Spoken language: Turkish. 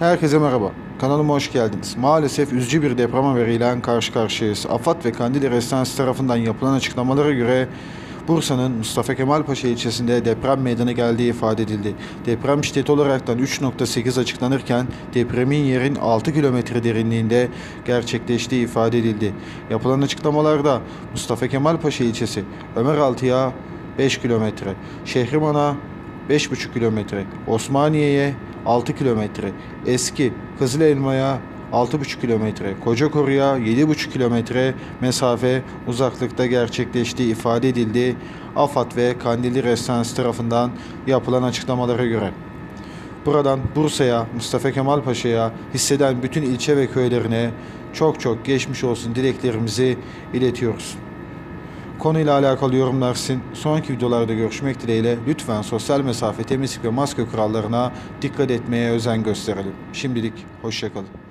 Herkese merhaba. Kanalıma hoş geldiniz. Maalesef üzücü bir deprem haberiyle karşı karşıyayız. AFAD ve Kandili Restansı tarafından yapılan açıklamalara göre Bursa'nın Mustafa Kemal Paşa ilçesinde deprem meydana geldiği ifade edildi. Deprem şiddeti olaraktan 3.8 açıklanırken depremin yerin 6 kilometre derinliğinde gerçekleştiği ifade edildi. Yapılan açıklamalarda Mustafa Kemal Paşa ilçesi Ömeraltı'ya 5 kilometre, Şehriman'a 5,5 kilometre, Osmaniye'ye 6 kilometre, eski Kızıl Elma'ya 6,5 kilometre, Kocakoru'ya 7,5 kilometre mesafe uzaklıkta gerçekleştiği ifade edildi. AFAD ve Kandilli Restansı tarafından yapılan açıklamalara göre. Buradan Bursa'ya, Mustafa Kemal Paşa'ya, hisseden bütün ilçe ve köylerine çok çok geçmiş olsun dileklerimizi iletiyoruz. Konuyla alakalı yorumlar sizin. Sonraki videolarda görüşmek dileğiyle lütfen sosyal mesafe, temizlik ve maske kurallarına dikkat etmeye özen gösterelim. Şimdilik hoşçakalın.